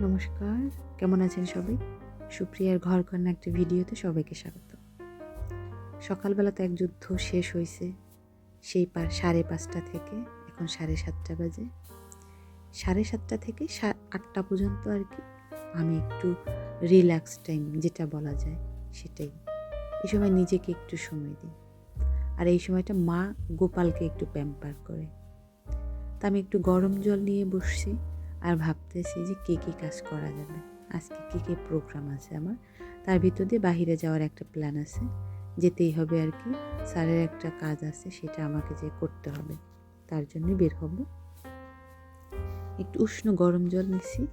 নমস্কার, কেমন আছেন সবাই? সুপ্রিয়ার ঘর কন্যা একটা ভিডিওতে সবাইকে স্বাগত। সকালবেলা তো এক যুদ্ধ শেষ হয়েছে সেই সাড়ে পাঁচটা থেকে, এখন সাড়ে সাতটা বাজে। সাড়ে সাতটা থেকে আটটা পর্যন্ত আর কি আমি একটু রিল্যাক্স টাইম যেটা বলা যায় সেটাই। এই সময় নিজেকে একটু সময় দিই। আর এই সময়টা মা গোপালকে একটু প্যাম্পার করে। তা আমি একটু গরম জল নিয়ে বসছি। আর ভাবতেছি যে কে কী কাজ করা যাবে। আজকে কী কী প্রোগ্রাম আছে আমার। তার ভিতর দিয়ে বাহিরে যাওয়ার একটা প্ল্যান আছে। যেতেই হবে আর কি। স্যারের একটা কাজ আছে, সেটা আমাকে যে করতে হবে, তার জন্য বের হব। একটু উষ্ণ গরম জল নিছি।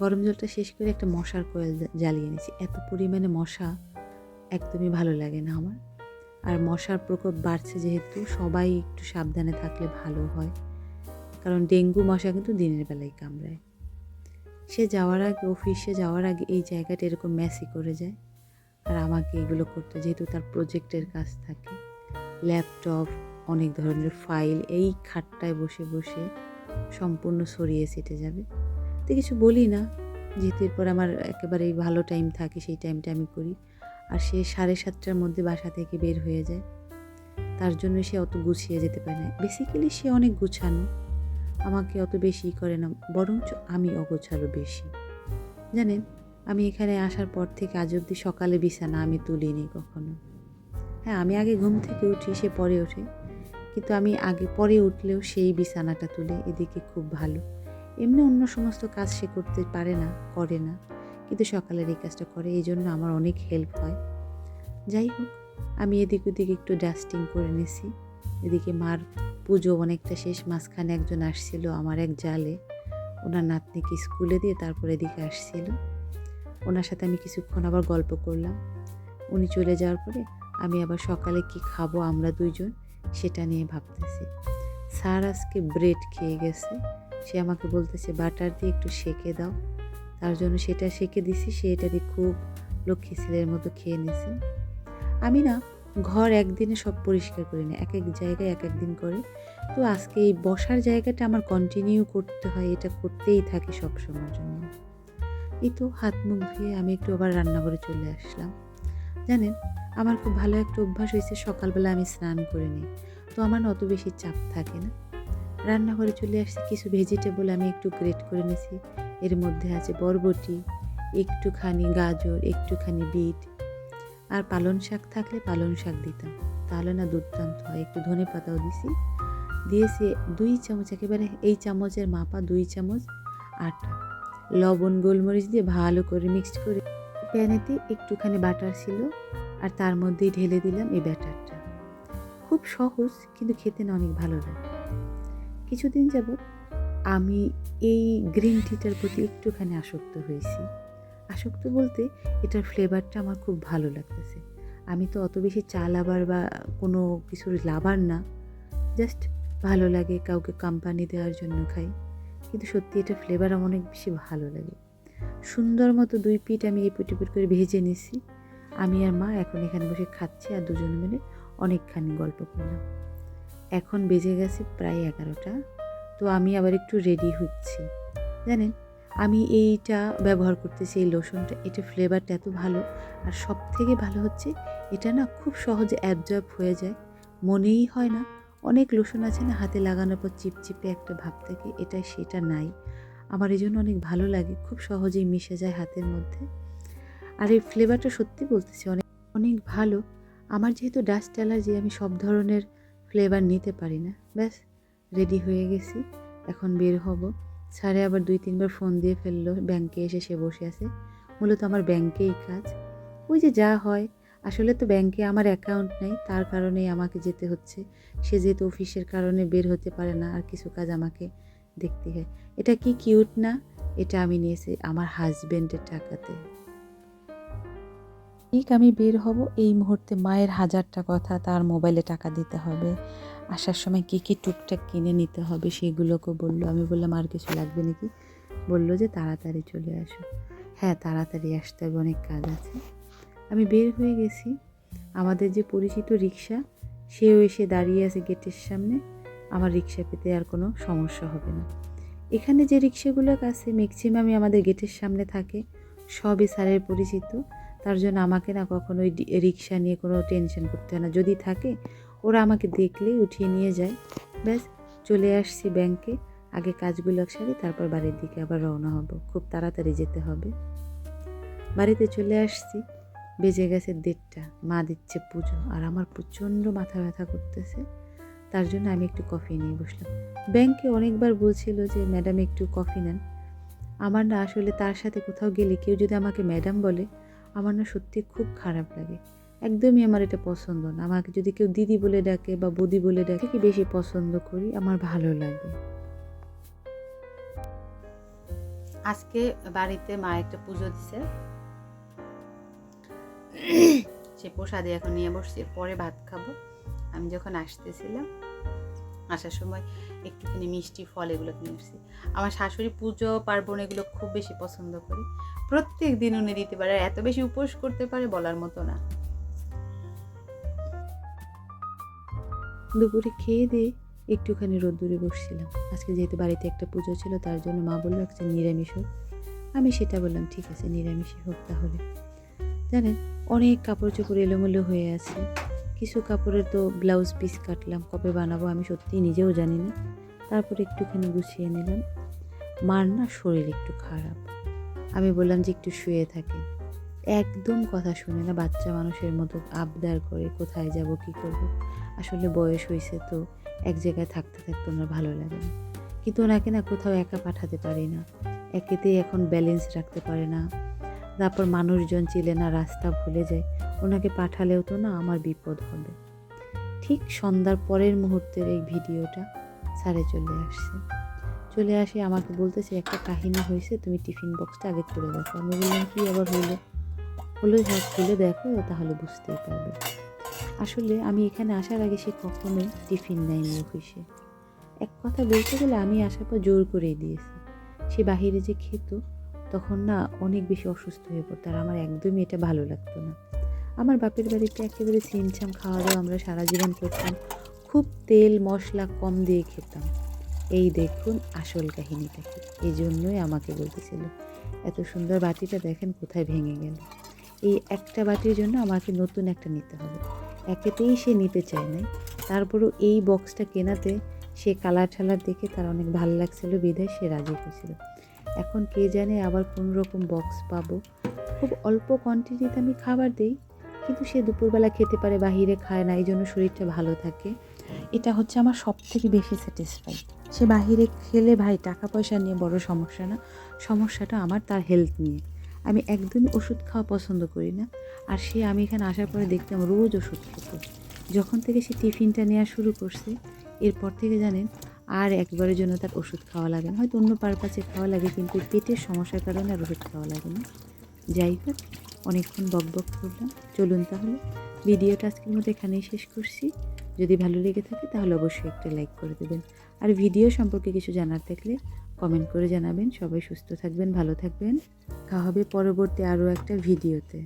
গরম জলটা শেষ করে একটা মশার কোয়েল জ্বালিয়ে নিছি। এত পরিমাণে মশা একদমই ভালো লাগে না আমার। আর মশার প্রকোপ বাড়ছে যেহেতু, সবাই একটু সাবধানে থাকলে ভালো হয়। কারণ ডেঙ্গু মশা কিন্তু দিনের বেলায় কামড়ায়। সে যাওয়ার আগে অফিসে যাওয়ার আগে এই জায়গাটা এরকম ম্যাসি করে যায়। আর আমাকে এগুলো করতে, যেহেতু তার প্রজেক্টের কাজ থাকে ল্যাপটপ অনেক ধরনের ফাইল এই খাটটায় বসে বসে সম্পূর্ণ সরিয়ে সেটে যাবে। তো কিছু বলি না, যেহেতু এরপর আমার একেবারেই ভালো টাইম থাকে, সেই টাইমটা আমি করি। আর সে সাড়ে সাতটার মধ্যে বাসা থেকে বের হয়ে যায়। তার জন্য সে অত গুছিয়ে যেতে পারে না। বেসিক্যালি সে অনেক গুছানো। আমাকে অত বেশি করে না, বরঞ্চ আমি অগোছালো বেশি। জানেন, আমি এখানে আসার পর থেকে আজ অবধি সকালে বিছানা আমি তুলিনি কখনো। হ্যাঁ আমি আগে ঘুম থেকে উঠি, সে পরে ওঠে। কিন্তু আমি আগে, পরে উঠলেও সেই বিছানাটা তুলে এদিকে খুব ভালো। এমনি অন্য সমস্ত কাজ সে করতে পারে না, করে না। কিন্তু সকালের এই কাজটা করে, এই জন্য আমার অনেক হেল্প হয়। যাই হোক, আমি এদিক ওদিক একটু ডাস্টিং করে নিছি। এদিকে মার পুজো অনেকটা শেষ, মাঝখানে একজন আসছিল আমার এক জালে। ওনার নাতনিকে স্কুলে দিয়ে তারপর এদিকে আসছিল। ওনার সাথে আমি কিছুক্ষণ আবার গল্প করলাম। উনি চলে যাওয়ার পরে আমি আবার সকালে কি খাব আমরা দুইজন সেটা নিয়ে ভাবতেছি। স্যার আজকে ব্রেড খেয়ে গেছে। সে আমাকে বলতেছে, বাটার দিয়ে একটু সেকে দাও। তার জন্য সেটা সেকে দিছি, সে এটা দিয়ে খুব লক্ষ্মী ছেলের মতো খেয়ে নিছে। আমি না ঘর একদিনে সব পরিষ্কার করি না, এক এক জায়গায় এক এক দিন করে। তো আজকে এই বসার জায়গাটা আমার কন্টিনিউ করতে হয়, এটা করতেই থাকি সব সময়ের জন্য। এই তো হাত মুখ ধুয়ে আমি একটু আবার রান্নাঘরে চলে আসলাম। জানেন, আমার খুব ভালো একটা অভ্যাস হয়েছে, সকালবেলা আমি স্নান করে নিই। তো আমার অত বেশি চাপ থাকে না। রান্নাঘরে চলে আসছি, কিছু ভেজিটেবল আমি একটু গ্রেট করে নিয়েছি এর মধ্যে আছে বরবটি, একটুখানি গাজর, একটুখানি বিট আর পালং শাক থাকলে পালং শাক দিতাম। তাহলে না দুর্দান্ত হয়। একটু ধনে পাতাও দিছি। দিয়েছি দুই চামচ, একেবারে এই চামচের মাপা দুই চামচ আটা লবণ, গোলমরিচ দিয়ে ভালো করে মিক্সড করে প্যানেতে একটুখানি বাটার ছিল, আর তার মধ্যেই ঢেলে দিলাম এই ব্যাটারটা। খুব সহজ, কিন্তু খেতে না অনেক ভালো লাগে। কিছুদিন যাবৎ আমি এই গ্রিন টিটার প্রতি একটুখানি আসক্ত হয়েছি। আসক্ত বলতে এটার ফ্লেভারটা আমার খুব ভালো লাগতেছে। আমি তো অত বেশি চা লাভার বা কোনো কিছুর লাভার না। জাস্ট ভালো লাগে, কাউকে কোম্পানি দেওয়ার জন্য খাই। কিন্তু সত্যি এটা ফ্লেভার আমার অনেক বেশি ভালো লাগে। সুন্দর মতো দুই পিঠ আমি এই পিট পিট করে ভেজে নিছি। আমি আর মা এখন এখানে বসে খাচ্ছি আর দুজন মিলে অনেকখানি গল্প করলাম। এখন বেজে গেছে প্রায় এগারোটা। তো আমি আবার একটু রেডি হচ্ছি। জানেন আমি এইটা ব্যবহার করতেছি, এই লোশনটা এটা ফ্লেভারটা এত ভালো। আর সব থেকে ভালো হচ্ছে, এটা না খুব সহজে অ্যাবজর্ব হয়ে যায়। মনেই হয় না, অনেক লোশন আছে না, হাতে লাগানোর পর চিপচিপে একটা ভাব থাকে এটা সেটা নাই। আমার এই জন্য অনেক ভালো লাগে, খুব সহজেই মিশে যায় হাতের মধ্যে। আর এই ফ্লেভারটা সত্যি বলতেছি, অনেক অনেক ভালো। আমার যেহেতু ডাস্ট অ্যালার্জি আমি সব ধরনের ফ্লেভার নিতে পারি না। ব্যাস রেডি হয়ে গেছি, এখন বের হব। স্যারে আবার দুই, তিনবার ফোন দিয়ে ফেলল, ব্যাংকে এসে সে বসে আছে। মূলত আমার ব্যাংকেই কাজ। ওই যে যা হয়, আসলে তো ব্যাংকে আমার অ্যাকাউন্ট নেই, তার কারণেই আমাকে যেতে হচ্ছে। সে যেহেতু অফিসের কারণে বের হতে পারে না, আর কিছু কাজ আমাকে দেখতে হয়। এটা কি কিউট না? এটা আমি নিয়েছি আমার হাজবেন্ডের টাকাতে। ঠিক আমি বের হব, এই মুহূর্তে মায়ের হাজারটা কথা তার মোবাইলে টাকা দিতে হবে। আসার সময় কী কী টুকটাক কিনে নিতে হবে সেগুলোকে বলল। আমি বললাম, আর কিছু লাগবে নাকি? বলল যে, তাড়াতাড়ি চলে আসো। হ্যাঁ তাড়াতাড়ি আসতে হবে, অনেক কাজ আছে। আমি বের হয়ে গেছি। আমাদের যে পরিচিত রিক্সা, সেও এসে দাঁড়িয়ে আছে গেটের সামনে। আমার রিক্সা পেতে আর কোনো সমস্যা হবে না। এখানে যে রিক্সাগুলো আছে ম্যাক্সিমামই আমাদের গেটের সামনে থাকে। সবই স্যারের পরিচিত। তার জন্য আমাকে না কখনো ওই রিক্সা নিয়ে কোনো টেনশন করতে হয় না। যদি থাকে ওরা আমাকে দেখলেই উঠিয়ে নিয়ে যায়। ব্যাস, চলে আসছি ব্যাংকে। আগে কাজগুলো সারি, তারপর বাড়ির দিকে আবার রওনা হব। খুব তাড়াতাড়ি যেতে হবে। বাড়িতে চলে আসছি। বেজে গেছে দেড়টা। মা দিচ্ছে পুজো আর আমার প্রচণ্ড মাথা ব্যথা করতেছে। তার জন্য আমি একটু কফি নিয়ে বসলাম। ব্যাংকে অনেকবার বলছিল যে, ম্যাডাম, একটু কফি নেন। আমার না আসলে তার সাথে কোথাও গেলে কেউ যদি আমাকে ম্যাডাম বলে, আমার না সত্যি খুব খারাপ লাগে। একদমই আমার এটা পছন্দ না। আমাকে যদি কেউ দিদি বলে ডাকে বা বৌদি বলে ডাকে কি বেশি পছন্দ করি, আমার ভালো লাগে। আজকে বাড়িতে মা একটা পুজো দিছে। সে প্রসাদে এখন নিয়ে বসছি পরে ভাত খাব। আমি যখন আসতেছিলাম, আসার সময় একটুখানি মিষ্টি ফল এগুলো কিনে আসছি আমার শাশুড়ি পুজো, পার্বণ এগুলো খুব বেশি পছন্দ করি। প্রত্যেক দিন উনি দিতে পারে এত বেশি উপোস করতে পারে বলার মতো না। দুপুরে খেয়ে দিয়ে একটুখানি রোদ্দুরে বসছিলাম। আজকে যেহেতু বাড়িতে একটা পুজো ছিল, তার জন্য মা বলল, একটা নিরামিষ হোক। আমি সেটা বললাম, ঠিক আছে, নিরামিষই হোক তাহলে। জানেন, অনেক কাপড় চোপড় এলোমেলো হয়ে আছে। কিছু কাপড়ের তো ব্লাউজ পিস কাটলাম, কবে বানাবো আমি সত্যিই নিজেও জানি না। তারপর একটুখানি গুছিয়ে নিলাম। মার না শরীর একটু খারাপ। আমি বললাম যে একটু শুয়ে থাকে। একদম কথা শুনে না বাচ্চা মানুষের মতো আবদার করে কোথায় যাব, কি করব? আসলে বয়স হয়েছে তো এক জায়গায় থাকতে থাকতে ওনার ভালো লাগে না। কিন্তু ওনাকে না কোথাও একা পাঠাতে পারি না। একেতেই এখন ব্যালেন্স রাখতে পারে না। তারপর মানুষজন চিলে না রাস্তা ভুলে যায়। ওনাকে পাঠালেও তো না আমার বিপদ হবে। ঠিক সন্ধ্যার পরের মুহূর্তের এই ভিডিওটা স্যারে চলে আসছে। চলে আসে আমাকে বলতেছে, একটা কাহিনী হয়েছে, তুমি টিফিন বক্সটা আগে তুলে দেখো। আমি বললাম, কি আবার হইল? হলো হ্যাঁ খুলে দেখো, তাহলে বুঝতেই পারবে। আসলে আমি এখানে আসার আগে সে কখনোই টিফিন নেয়নি অফিসে। এক কথা বলতে গেলে আমি আসার পর জোর করেই দিয়েছি। সে বাহিরে যে খেত, তখন না অনেক বেশি অসুস্থ হয়ে পড়তো আর আমার একদমই এটা ভালো লাগতো না। আমার বাপের বাড়িতে একেবারে সিমছাম খাওয়া দাওয়া আমরা সারা জীবন করতাম। খুব তেল, মশলা কম দিয়ে খেতাম। এই দেখুন আসল কাহিনীটা কি এই জন্যই আমাকে বলতেছিল। এত সুন্দর বাটিটা দেখেন কোথায় ভেঙে গেল। এই একটা বাটির জন্য আমাকে নতুন একটা নিতে হবে। একেতেই সে নিতে চায় নাই। তারপরও এই বক্সটা কেনাতে সে কালার ঠালার দেখে তার অনেক ভালো লাগছিল, বিধায় সে রাজি হয়েছিল। এখন কে জানে আবার কোন রকম বক্স পাবো। খুব অল্প কোয়ান্টিটিতে আমি খাবার দিই, কিন্তু সে দুপুরবেলা খেতে পারে, বাহিরে খায় না এই জন্য শরীরটা ভালো থাকে। এটা হচ্ছে আমার সব থেকে বেশি স্যাটিসফাই সে বাহিরে খেলে ভাই, টাকা পয়সা নিয়ে বড় সমস্যা না, সমস্যাটা আমার তার হেলথ নিয়ে। আমি একদমই ওষুধ খাওয়া পছন্দ করি না। আর সে আমি এখানে আসার পরে দেখতাম রোজ ওষুধ খেত। যখন থেকে সে টিফিনটা নেওয়া শুরু করছে, এরপর থেকে জানেন আর একবারের জন্য তার ওষুধ খাওয়া লাগে না। হয়তো অন্য পারপাসে খাওয়া লাগে, কিন্তু পেটের সমস্যার কারণে আর ওষুধ খাওয়া লাগে না। যাই হোক, অনেকক্ষণ বক বক করলাম। চলুন তাহলে, ভিডিওটা আজকের মতো এখানেই শেষ করছি। যদি ভালো লেগে থাকে তাহলে অবশ্যই একটা লাইক করে দেবেন। আর ভিডিও সম্পর্কে কিছু জানার থাকলে কমেন্ট করে জানাবেন। সবাই সুস্থ থাকবেন ভালো থাকবেন। দেখা হবে পরবর্তী আরও একটা ভিডিওতে।